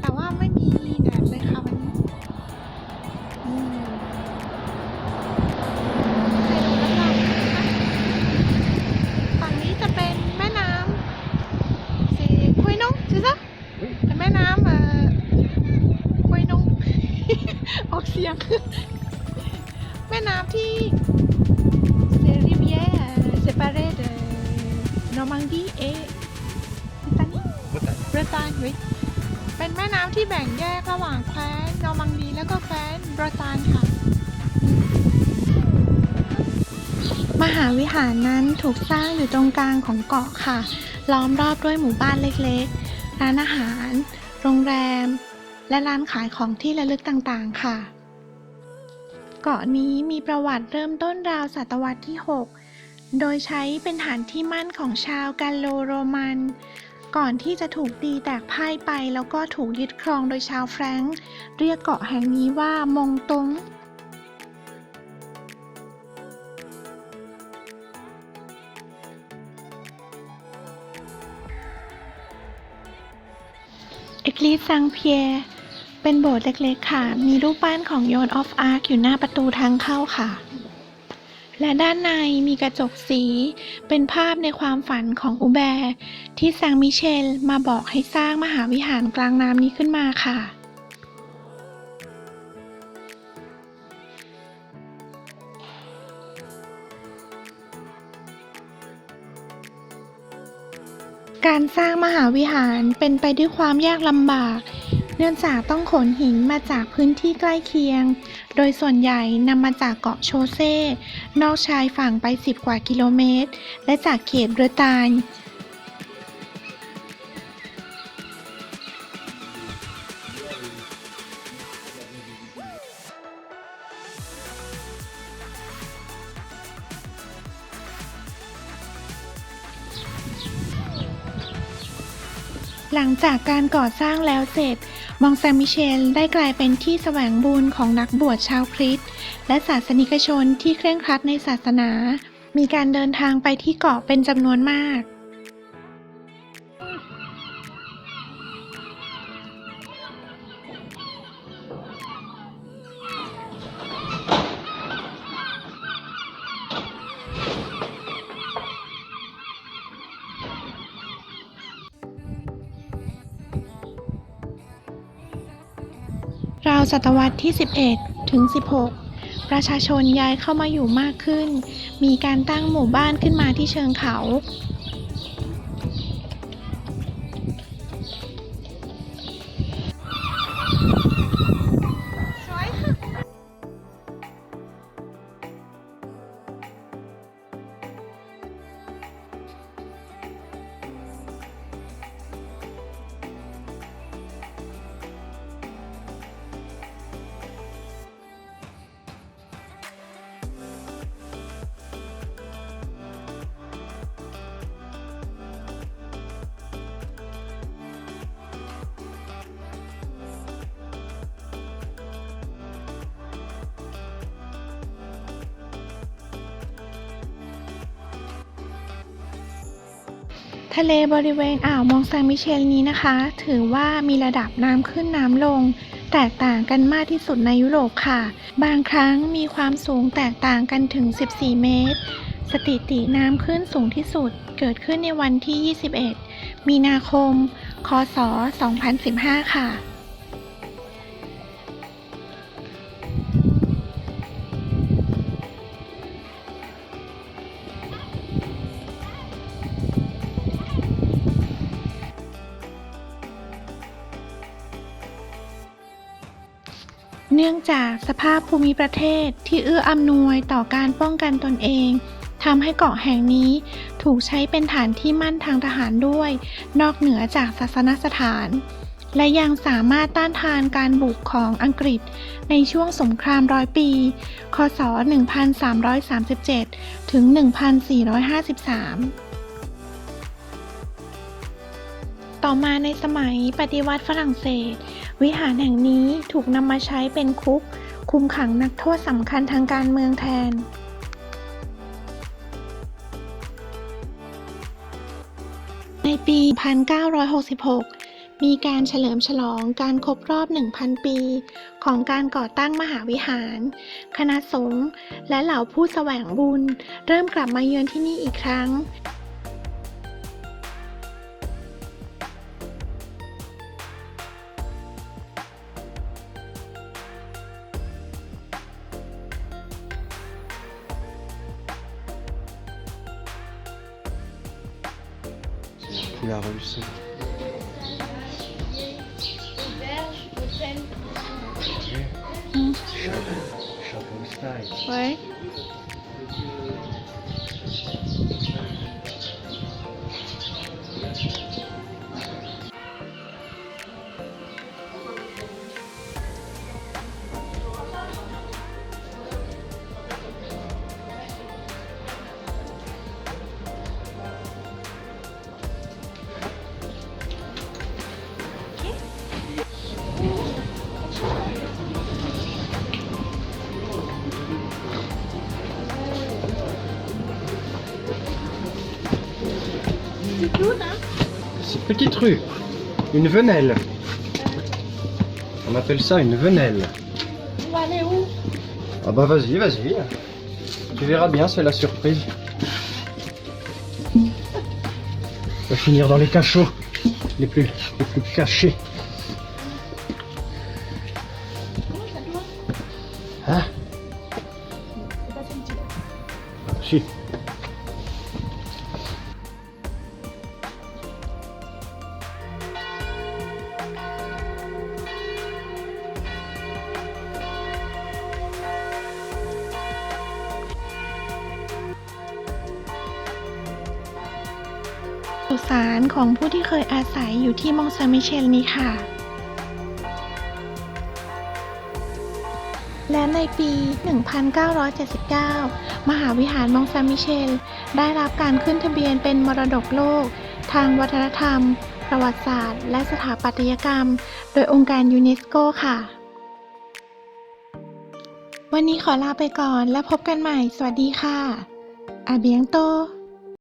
แต่ว่าไม่มีแดดเลยค่ะวันนี้อืมให้ดูรอบๆนะฝั่งนี้จะเป็นแม่น้ำสีคุยนงใช่ไหมเป็นแม่น้ำเอ่อคุยนงออกเสียง แม่น้ำที่ C'est rivière séparée de Normandie et Britannique Bretagne oui เป็นแม่น้ำที่แบ่งแยกระหว่างแคว้นนอร์มังดีแล้วก็แคว้นบรตานค่ะ มหาวิหารนั้นถูกสร้างอยู่ตรงกลางของเกาะค่ะ ล้อมรอบด้วยหมู่บ้านเล็กๆ ร้านอาหาร โรงแรม และร้านขายของที่ระลึกต่างๆค่ะ เกาะนี้มีประวัติเริ่มต้นราวศตวรรษที่ 6 โดยใช้เป็นฐานที่มั่นของชาวกัลโลโรมัน ก่อนที่จะถูกตีแตกพ่ายไปแล้วก็ถูกยึดครองโดยชาวแฟรงก์เรียกเกาะแห่งนี้ว่ามงตงเอกลีซังเพียเป็นโบสถ์เล็กๆค่ะ มีรูปปั้นของโยนออฟอาร์คอยู่หน้าประตูทางเข้าค่ะ และด้านในมีกระจกสี เป็นภาพในความฝันของอุแบร์ ที่ซังมิเชลมาบอกให้สร้างมหาวิหารกลางน้ำนี้ขึ้นมาค่ะการสร้างมหาวิหารเป็นไปด้วยความยากลำบาก เนื่องจากต้องขนหินมาจากพื้นที่ใกล้เคียง โดยส่วนใหญ่นำมาจากเกาะโชเซ่นอกชายฝั่งไป 10 กว่ากิโลเมตร และจากเขตเบรตาน หลังจากการก่อสร้างแล้วเสร็จ มองแซงมิเชลได้กลายเป็นที่แสวงบุญของนักบวชชาวคริสต์และศาสนิกชนที่เคร่งครัดในศาสนา มีการเดินทางไปที่เกาะเป็นจำนวนมาก ราวศตวรรษที่ 11 ถึง 16 ประชาชนย้ายเข้ามาอยู่มากขึ้น มีการตั้งหมู่บ้านขึ้นมาที่เชิงเขา ทะเลบริเวณอ่าวมองแซงมิเชลนี้นะคะ ถือว่ามีระดับน้ำขึ้นน้ำลง แตกต่างกันมากที่สุดในยุโรปค่ะ บางครั้งมีความสูงแตกต่างกันถึง 14 เมตร สถิติน้ำขึ้นสูงที่สุดเกิดขึ้นในวันที่ 21 มีนาคม คศ 2015 ค่ะ เนื่องจากสภาพภูมิประเทศที่เอื้ออำนวยต่อการป้องกันตนเองทำให้เกาะแห่งนี้ถูกใช้เป็นฐานที่มั่นทางทหารด้วย นอกเหนือจากศาสนสถาน และยังสามารถต้านทานการบุกของอังกฤษ ในช่วงสงครามร้อยปี คศ 1337 ถึง 1453ต่อมาในสมัยปฏิวัติฝรั่งเศส วิหารแห่งนี้ถูกนำมาใช้เป็นคุก คุมขังนักโทษสำคัญทางการเมืองแทน ในปี 1966 มีการเฉลิมฉลองการครบรอบ 1,000 ปี ของการก่อตั้งมหาวิหาร คณะสงฆ์และเหล่าผู้แสวงบุญ เริ่มกลับมาเยือนที่นี่อีกครั้ง La russe. Mm. Chapon style. Ouais. Petite rue. Une venelle. On appelle ça une venelle. On va aller où? Ah bah vas-y, vas-y. Tu verras bien, c'est la surprise. On va finir dans les cachots. Les plus, les plus cachés. Hein? Si. สุสานของผู้ที่เคยอาศัยอยู่ที่มองซามิเชลนี้ค่ะ และในปี 1979 มหาวิหารมองซามิเชล ได้รับการขึ้นทะเบียนเป็นมรดกโลก ทางวัฒนธรรม ประวัติศาสตร์ และสถาปัตยกรรม โดยองค์การยูเนสโกค่ะ วันนี้ขอลาไปก่อนและพบกันใหม่ สวัสดีค่ะอาเบียงโต